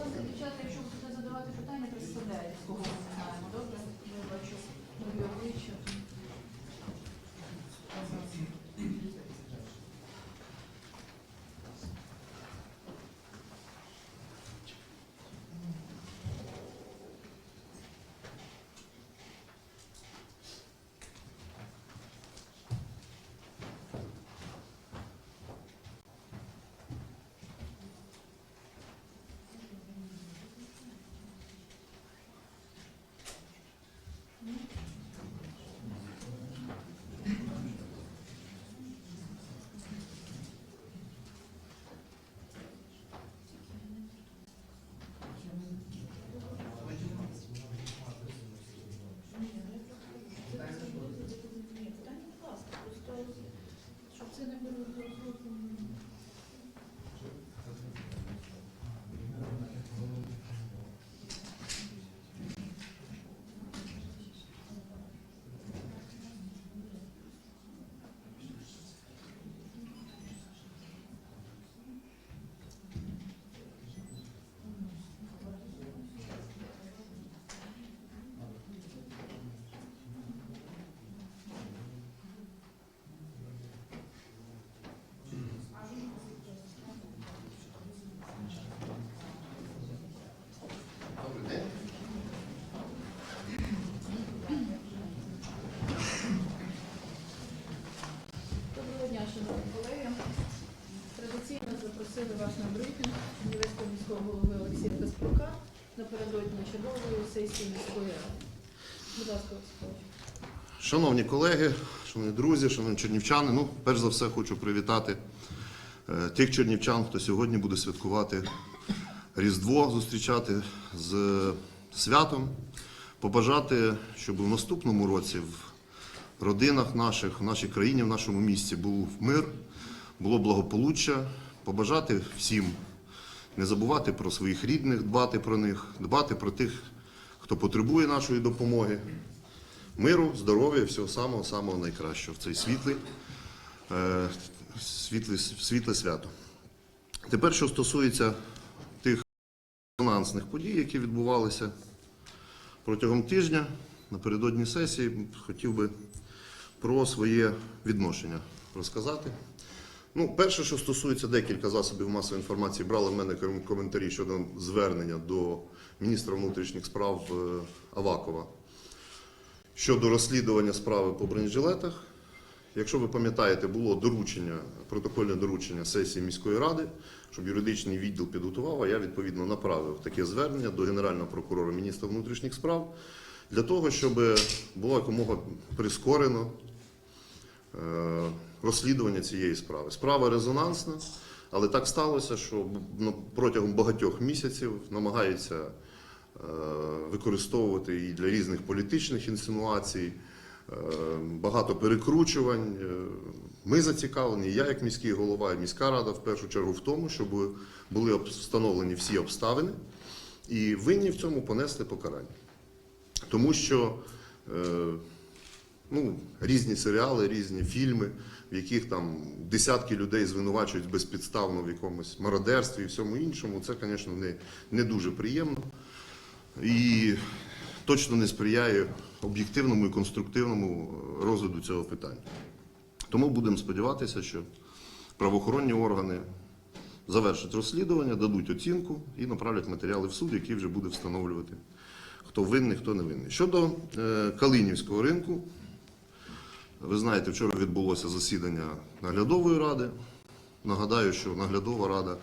ласка, якщо будете задавати питання, представляйте, кого ми знаємо. Добре? Я бачу нові обличчя. Щоб це не було зрозуміло. Добрий день. Доброго дня, шановні колеги. Традиційно запросили вас на брифінг Чернівецького міського голови Олексія Каспрука напередодні чергової сесії міської ради. Будь ласка, Олексій Шановні колеги, шановні друзі, шановні чернівчани, ну, перш за все хочу привітати е, тих чернівчан, хто сьогодні буде святкувати Різдво, зустрічати з святом, побажати, щоб у наступному році в родинах наших, в нашій країні, в нашому місті був мир, було благополуччя, побажати всім не забувати про своїх рідних, дбати про них, дбати про тих, хто потребує нашої допомоги миру, здоров'я, всього самого самого найкращого в цей світлий, е, світле, світле свято. Тепер, що стосується тих резонансних подій, які відбувалися протягом тижня, напередодні сесії, хотів би про своє відношення розказати. Ну, перше, що стосується декілька засобів масової інформації, брали в мене коментарі щодо звернення до міністра внутрішніх справ е, Авакова щодо розслідування справи по бронежилетах. Якщо ви пам'ятаєте, було доручення, протокольне доручення сесії міської ради, щоб юридичний відділ підготував, а я відповідно направив таке звернення до Генерального прокурора міністра внутрішніх справ для того, щоб було якомога прискорено е, розслідування цієї справи. Справа резонансна, але так сталося, що ну, протягом багатьох місяців намагаються е, використовувати її для різних політичних інсинуацій, е, багато перекручувань. Е, Ми зацікавлені, я як міський голова і міська рада в першу чергу в тому, щоб були встановлені всі обставини і винні в цьому понесли покарання. Тому що ну, різні серіали, різні фільми, в яких там десятки людей звинувачують безпідставно в якомусь мародерстві і всьому іншому, це, звісно, не, не дуже приємно і точно не сприяє об'єктивному і конструктивному е, розгляду цього питання. Тому будемо сподіватися, що правоохоронні органи завершать розслідування, дадуть оцінку і направлять матеріали в суд, який вже буде встановлювати, хто винний, хто не винний. Щодо е, Калинівського ринку, ви знаєте, вчора відбулося засідання наглядової ради. Нагадаю, що наглядова рада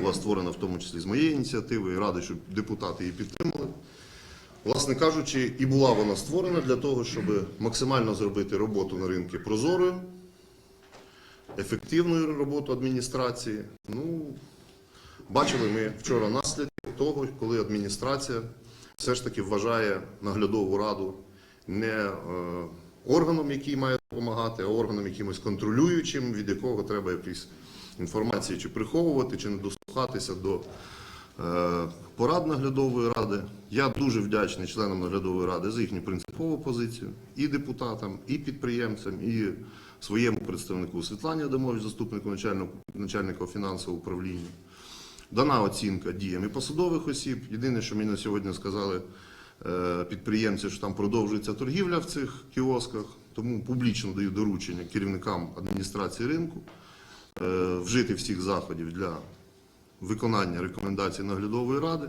була створена в тому числі з моєї ініціативи, і радий, щоб депутати її підтримали. Власне кажучи, і була вона створена для того, щоб максимально зробити роботу на ринку прозорою, ефективною роботу адміністрації. Ну, бачили ми вчора наслідки того, коли адміністрація все ж таки вважає наглядову раду не е, органом, який має допомагати, а органом якимось контролюючим, від якого треба якісь інформації чи приховувати, чи не дослухатися до е, порад наглядової ради. Я дуже вдячний членам наглядової ради за їхню принципову позицію і депутатам, і підприємцям, і своєму представнику Світлані Адамович, заступнику начальника, начальника фінансового управління. Дана оцінка діям і посадових осіб. Єдине, що мені на сьогодні сказали е, підприємці, що там продовжується торгівля в цих кіосках, тому публічно даю доручення керівникам адміністрації ринку е, вжити всіх заходів для виконання рекомендацій наглядової ради.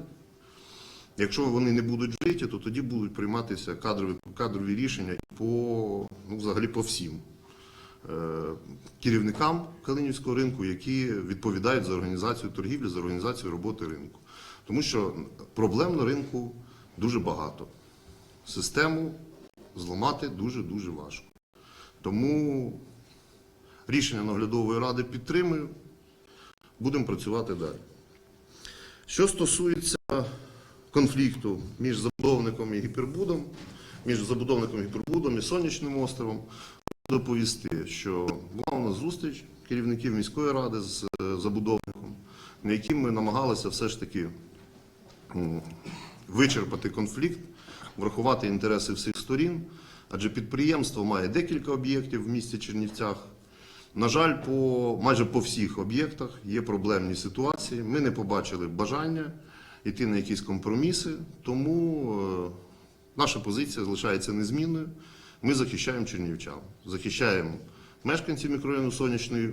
Якщо вони не будуть вжиті, то тоді будуть прийматися кадрові, кадрові рішення по, ну, взагалі по всім е, керівникам Калинівського ринку, які відповідають за організацію торгівлі, за організацію роботи ринку. Тому що проблем на ринку дуже багато. Систему зламати дуже-дуже важко. Тому рішення наглядової ради підтримую. Будемо працювати далі. Що стосується конфлікту між забудовником і гіпербудом, між забудовником гіпербудом і сонячним островом, доповісти, що була у нас зустріч керівників міської ради з е, забудовником, на якій ми намагалися все ж таки вичерпати конфлікт, врахувати інтереси всіх сторін, адже підприємство має декілька об'єктів в місті Чернівцях. На жаль, по майже по всіх об'єктах є проблемні ситуації. Ми не побачили бажання йти на якісь компроміси, тому е, наша позиція залишається незмінною. Ми захищаємо чернівчан, захищаємо мешканців мікрорайону Сонячний е,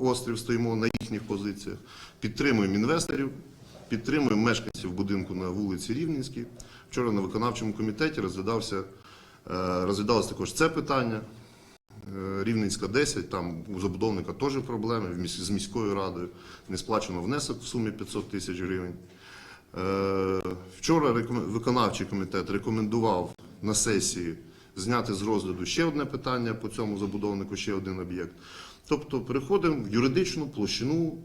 острів, стоїмо на їхніх позиціях, підтримуємо інвесторів, підтримуємо мешканців будинку на вулиці Рівненській. Вчора на виконавчому комітеті розглядався, е, розглядалося також це питання. Е, Рівненська 10, там у забудовника теж проблеми з міською радою. Не сплачено внесок в сумі 500 тисяч гривень. Е, Вчора виконавчий комітет рекомендував на сесії зняти з розгляду ще одне питання по цьому забудовнику, ще один об'єкт. Тобто переходимо в юридичну площину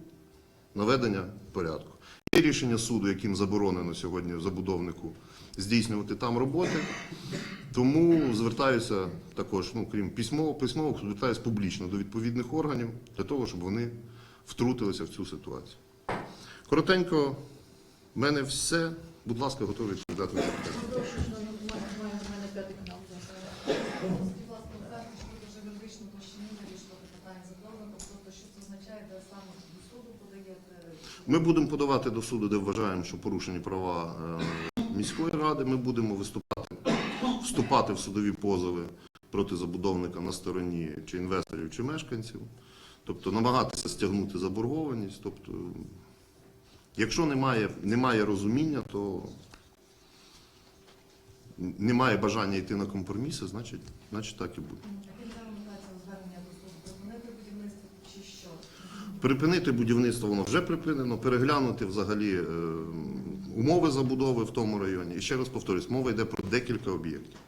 наведення порядку. Є рішення суду, яким заборонено сьогодні забудовнику здійснювати там роботи. Тому звертаюся також, ну крім письмово, письмово звертаюся публічно до відповідних органів для того, щоб вони втрутилися в цю ситуацію. Коротенько, в мене все. Будь ласка, готовий відповідати на запитання. Прошу, що має має в мене п'ятий канал. Скажіть, будь ласка, ви кажете, що ви вже в юридичній площині вирішувати питання забудовника, тобто що це означає, де саме до суду подаєте? Ми будемо подавати до суду, де вважаємо, що порушені права е, міської ради. Ми будемо виступати, вступати в судові позови проти забудовника на стороні чи інвесторів, чи мешканців. Тобто намагатися стягнути заборгованість. Тобто, якщо немає, немає розуміння, то немає бажання йти на компроміси, значить, значить так і буде. Яким зараз називається звернення до суду? Припинити будівництво чи що? Припинити будівництво воно вже припинено, переглянути взагалі е, умови забудови в тому районі. І ще раз повторюсь, мова йде про декілька об'єктів.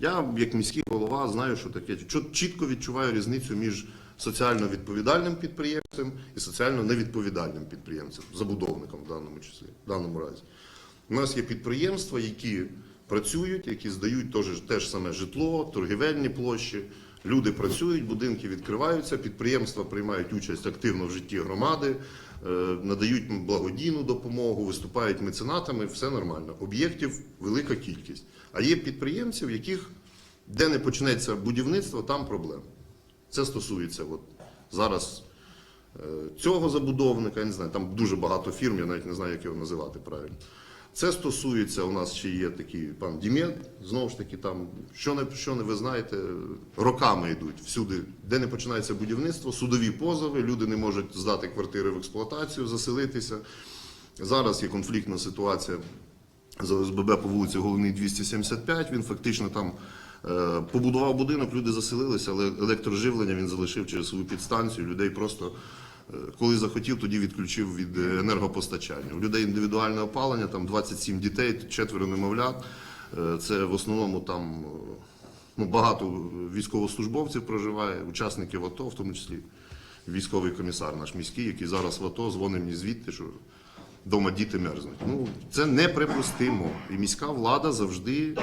Я, як міський голова, знаю, що таке. Чітко відчуваю різницю між соціально відповідальним підприємцем і соціально невідповідальним підприємцем, забудовником в даному числі, в даному разі. У нас є підприємства, які працюють, які здають теж, те ж саме житло, торгівельні площі. Люди працюють, будинки відкриваються, підприємства приймають участь активно в житті громади, е, надають благодійну допомогу, виступають меценатами, все нормально. Об'єктів велика кількість. А є підприємці, в яких де не почнеться будівництво, там проблеми. Це стосується от, зараз е, цього забудовника, я не знаю, там дуже багато фірм, я навіть не знаю, як його називати правильно. Це стосується, у нас ще є такий пан Дімєд, знову ж таки, там, що не, що не ви знаєте, роками йдуть всюди, де не починається будівництво, судові позови, люди не можуть здати квартири в експлуатацію, заселитися. Зараз є конфліктна ситуація з ОСББ по вулиці Головний 275. Він фактично там е, побудував будинок, люди заселилися, але електроживлення він залишив через свою підстанцію. Людей просто коли захотів, тоді відключив від е, енергопостачання. У людей індивідуальне опалення, там 27 дітей, четверо немовлят. Е, Це в основному там е, ну, багато військовослужбовців проживає, учасників АТО, в тому числі військовий комісар наш міський, який зараз в АТО дзвонить мені звідти, що Дома діти мерзнуть. Ну це неприпустимо. І міська влада завжди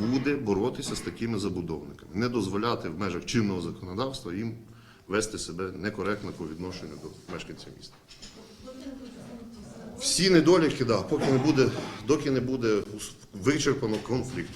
буде боротися з такими забудовниками, не дозволяти в межах чинного законодавства їм вести себе некоректно по відношенню до мешканців міста. Всі недоліки, да, поки не буде, доки не буде вичерпано конфлікт.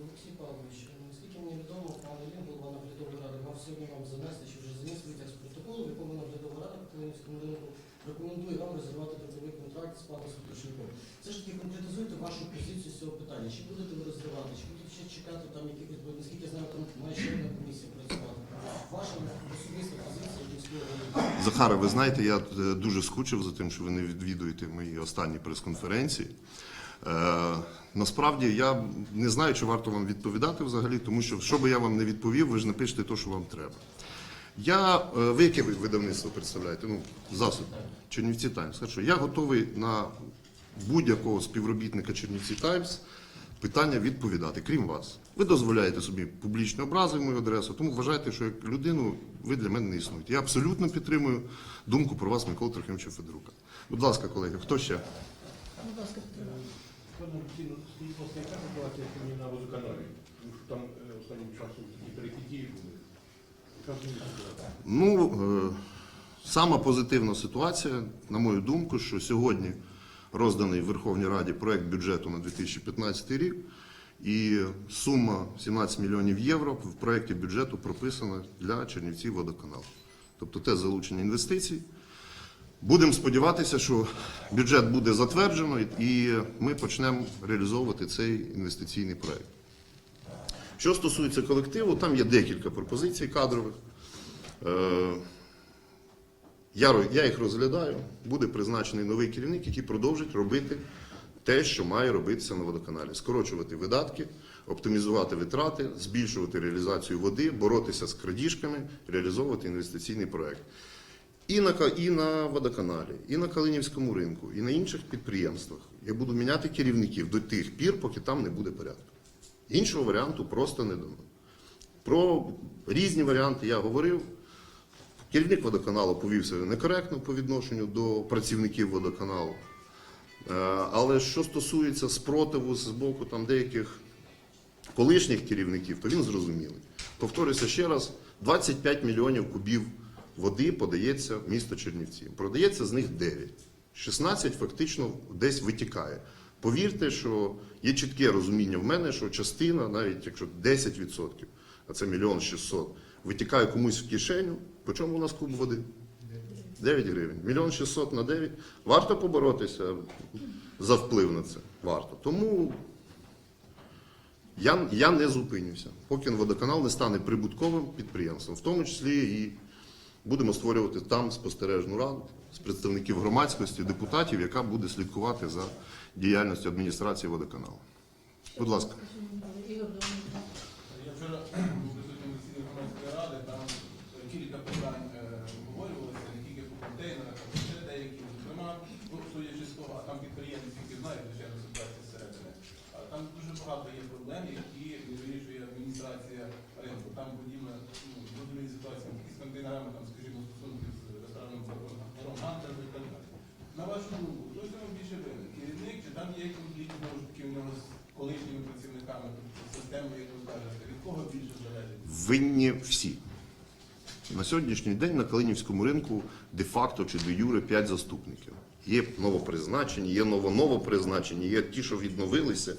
Олексій Павлович, е, наскільки мені відомо, пан Лін, голова наглядової ради, вам сьогодні вам занести, чи вже заніс витяг з протоколу, в якому наглядова рада Катеринівському ринку рекомендує вам резервувати трудовий контракт з паном Святошником. Все ж таки конкретизуйте вашу позицію з цього питання. Чи будете ви розривати, чи будете ще чекати там якихось, бо наскільки я знаю, там має ще одна комісія працювати. Ваша особиста позиція міського. Захаре, ви знаєте, я е, дуже скучив за тим, що ви не відвідуєте мої останні прес-конференції. Е, насправді я не знаю, чи варто вам відповідати взагалі, тому що що би я вам не відповів, ви ж напишете те, що вам треба. Я, е, ви яке видавництво представляєте? Ну, засіб Чернівці Таймс. Хорошо. Я готовий на будь-якого співробітника Чернівці Таймс питання відповідати, крім вас. Ви дозволяєте собі публічні образи в мою адресу, тому вважайте, що як людину ви для мене не існуєте. Я абсолютно підтримую думку про вас, Микола Трохимовича Федорука. Будь ласка, колеги, хто ще? Будь ласка, яка ситуація на водоканалі? Тому що там е, останнім часом такі перекидії були. Яка з ними ситуація? Ну, е, сама позитивна ситуація, на мою думку, що сьогодні розданий в Верховній Раді проект бюджету на 2015 рік, і сума 17 мільйонів євро в проєкті бюджету прописана для Чернівців водоканалу. Тобто те залучення інвестицій. Будемо сподіватися, що бюджет буде затверджено і ми почнемо реалізовувати цей інвестиційний проект. Що стосується колективу, там є декілька пропозицій кадрових. Е, Я, їх розглядаю. Буде призначений новий керівник, який продовжить робити те, що має робитися на водоканалі: скорочувати видатки, оптимізувати витрати, збільшувати реалізацію води, боротися з крадіжками, реалізовувати інвестиційний проект. І на, і на водоканалі, і на Калинівському ринку, і на інших підприємствах. Я буду міняти керівників до тих пір, поки там не буде порядку. Іншого варіанту просто не дано. Про різні варіанти я говорив. Керівник водоканалу повів себе некоректно по відношенню до працівників водоканалу. Е, Але що стосується спротиву з боку там деяких колишніх керівників, то він зрозумілий. Повторюся ще раз: 25 мільйонів кубів води подається в місто Чернівці. Продається з них 9. 16 фактично десь витікає. Повірте, що є чітке розуміння в мене, що частина, навіть якщо 10%, а це мільйон 600, витікає комусь в кишеню. По чому у нас куб води? 9 гривень. Мільйон 600 на 9. Варто поборотися за вплив на це. Варто. Тому я, я не зупинюся, поки водоканал не стане прибутковим підприємством, в тому числі і будемо створювати там спостережну раду з представників громадськості, депутатів, яка буде слідкувати за діяльністю адміністрації водоканалу. Будь ласка. Ігор Домовик. Я вчора був присутній на засіданні громадської ради, там е, кілька питань е, обговорювалося, не тільки по контейнерах, а ще деякі. Зокрема, ну, судячи з того, а там підприємці, які знають, звичайно, ситуацію зсередини. А там дуже багато є проблем, які не вирішує адміністрація ринку. Там подібна ну, зрозумілі ситуації з контейнерами, там, скажімо, стосунки з ресторанним баром Гантер і так далі. На вашу думку, хто з цього більше винен? Керівник, чи там є конфлікт знову ж таки у нього з колишніми працівниками, тобто системою, як ви кажете, від кого більше залежить? Винні всі. На сьогоднішній день на Калинівському ринку де-факто чи де юре 5 заступників. Є новопризначені, є ново-новопризначені, є ті, що відновилися.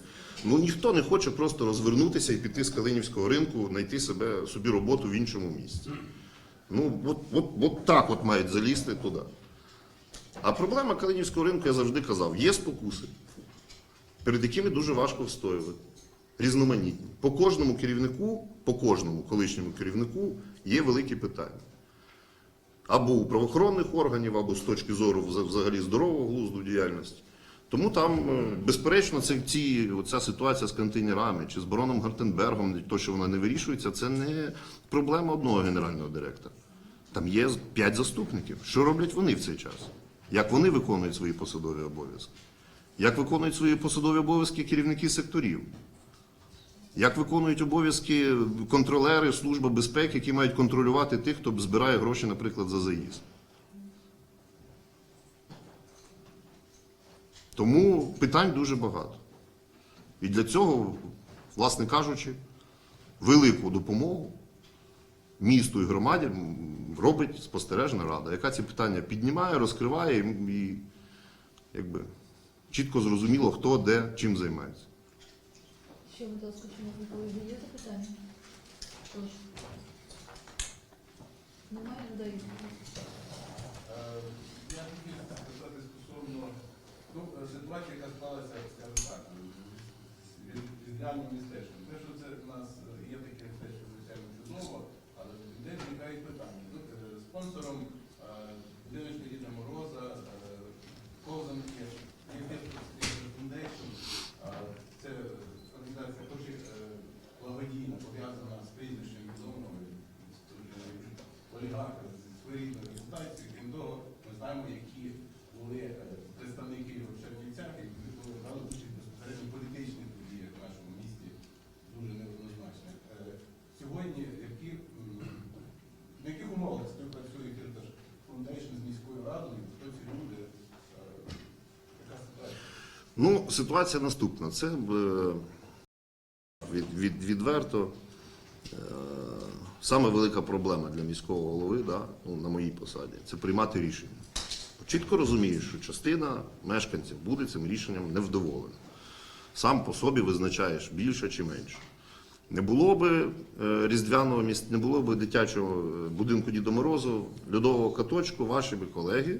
Ну ніхто не хоче просто розвернутися і піти з Калинівського ринку, знайти себе собі роботу в іншому місці. Ну, от, от, от так от мають залізти туди. А проблема Калинівського ринку, я завжди казав, є спокуси, перед якими дуже важко встоювати. Різноманітні. По кожному керівнику, по кожному колишньому керівнику є великі питання. Або у правоохоронних органів, або з точки зору взагалі здорового глузду діяльності. Тому там, е, безперечно, це ці, оця ситуація з контейнерами чи з бароном Гартенбергом, то, що вона не вирішується, це не проблема одного генерального директора. Там є п'ять заступників. Що роблять вони в цей час? Як вони виконують свої посадові обов'язки? Як виконують свої посадові обов'язки керівники секторів? Як виконують обов'язки контролери Служби безпеки, які мають контролювати тих, хто збирає гроші, наприклад, за заїзд? Тому питань дуже багато. І для цього, власне кажучи, велику допомогу місту і громаді робить спостережна рада, яка ці питання піднімає, розкриває і, і якби, чітко зрозуміло, хто де чим займається. Ще, будь ласка, шановні колеги, є запитання? Прошу. Немає людей? Е, Я хотів сказати стосовно Ну, е, ситуація, яка склалася, скажімо так, з різдвяним містечком. Те, що це в нас е, є таке містечко, звичайно, чудово, але де виникають питання. Ну, е, Спонсором е, будиночка Діда Мороза, е, ковзанки, Foundation, е, це організація хоч і е, благодійна, пов'язана з прізвищем відомого з олігарха з своєрідною репутацією. Крім того, ми знаємо, які були е, представники в Чернівцях, які були брали участь безпосередньо в політичних подіях в нашому місті, дуже неоднозначно. Е, Сьогодні які, м, на яких умовах співпрацює Кирташ Foundation з міською радою, хто ці люди, е, яка ситуація? Ну, ситуація наступна. Це е, від, від, відверто е, саме велика проблема для міського голови да, ну, на моїй посаді це приймати рішення. Чітко розумію, що частина мешканців буде цим рішенням невдоволена. Сам по собі визначаєш більше чи менше. Не було би е, різдвяного міста, не було би дитячого е, будинку Діда Морозу, льодового каточку, ваші би колеги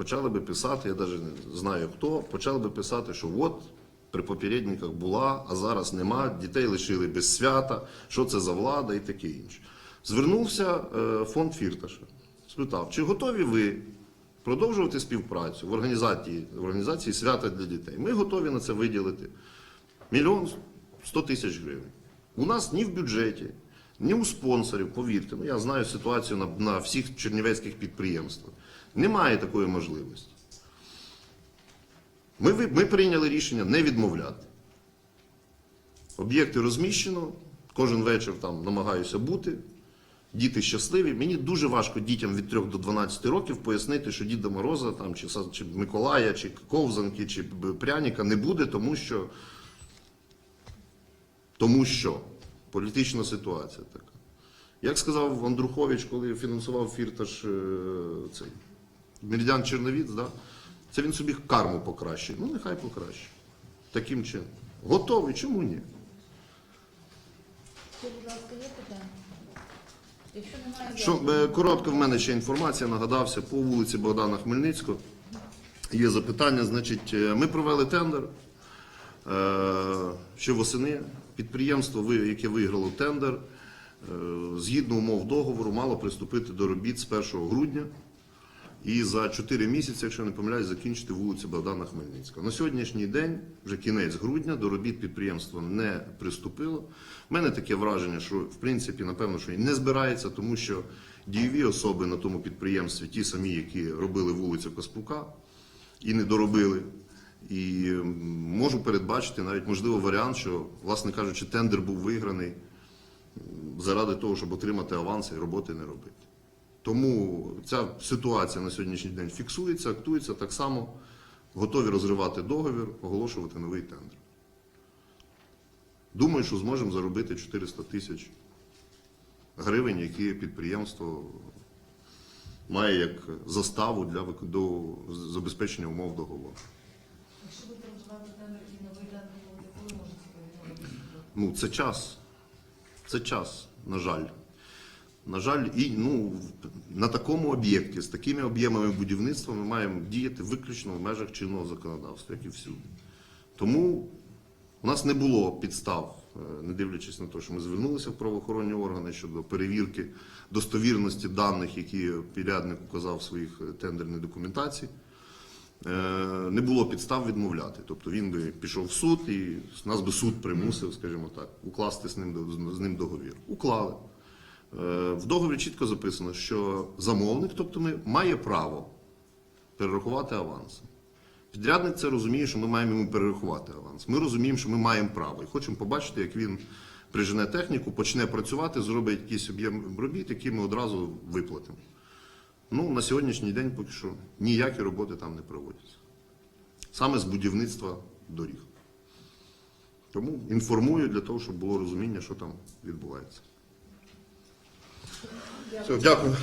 почали би писати, я навіть не знаю хто, почали би писати, що от при попередниках була, а зараз нема, дітей лишили без свята, що це за влада і таке інше. Звернувся е, фонд Фірташа, спитав, чи готові ви продовжувати співпрацю в організації, в організації свята для дітей? Ми готові на це виділити мільйон сто тисяч гривень. У нас ні в бюджеті, ні у спонсорів, повірте, ну я знаю ситуацію на, на всіх чернівецьких підприємствах. Немає такої можливості. Ми, ми прийняли рішення не відмовляти. Об'єкти розміщено, кожен вечір там намагаюся бути. Діти щасливі. Мені дуже важко дітям від 3 до 12 років пояснити, що Діда Мороза, там, чи, чи Миколая, чи Ковзанки, чи Пряника не буде, тому що, тому що політична ситуація така. Як сказав Андрухович, коли фінансував фірташ е, цей Меридіан Черновіць, да? це він собі карму покращує. Ну, нехай покращує. Таким чином. Готовий, чому ні? Будь ласка, є питання? Якщо немає Що, е, коротко в мене ще інформація, нагадався, по вулиці Богдана Хмельницького. Є запитання, значить, е, ми провели тендер е, ще восени. Підприємство, яке виграло тендер, згідно умов договору, мало приступити до робіт з 1 грудня. І за 4 місяці, якщо не помиляюсь, закінчити вулицю Богдана Хмельницького. На сьогоднішній день, вже кінець грудня, до робіт підприємство не приступило. У мене таке враження, що в принципі, напевно, що і не збирається, тому що дієві особи на тому підприємстві, ті самі, які робили вулицю Каспука і не доробили. І можу передбачити навіть можливо варіант, що, власне кажучи, тендер був виграний заради того, щоб отримати аванс і роботи не робити. Тому ця ситуація на сьогоднішній день фіксується, актується так само. Готові розривати договір, оголошувати новий тендер. Думаю, що зможемо заробити 400 тисяч гривень, які підприємство має як заставу для до забезпечення умов договору. Якщо будете розривати тендер і новий тендер, буде, коли можете повідомити? Ну, це час. Це час, на жаль. На жаль, і ну, на такому об'єкті з такими об'ємами будівництва ми маємо діяти виключно в межах чинного законодавства, як і всюди. Тому у нас не було підстав, е, не дивлячись на те, що ми звернулися в правоохоронні органи щодо перевірки достовірності даних, які підрядник указав в своїх е, тендерних документацій. Е, не було підстав відмовляти. Тобто він би пішов в суд і нас би суд примусив, скажімо так, укласти з ним, з ним договір. Уклали. Е, В договорі чітко записано, що замовник, тобто ми, має право перерахувати аванс. Підрядник це розуміє, що ми маємо йому перерахувати аванс. Ми розуміємо, що ми маємо право і хочемо побачити, як він прижене техніку, почне працювати, зробить якийсь об'єм робіт, який ми одразу виплатимо. Ну, на сьогоднішній день поки що ніякі роботи там не проводяться. Саме з будівництва доріг. Тому інформую для того, щоб було розуміння, що там відбувається. Все, дякую.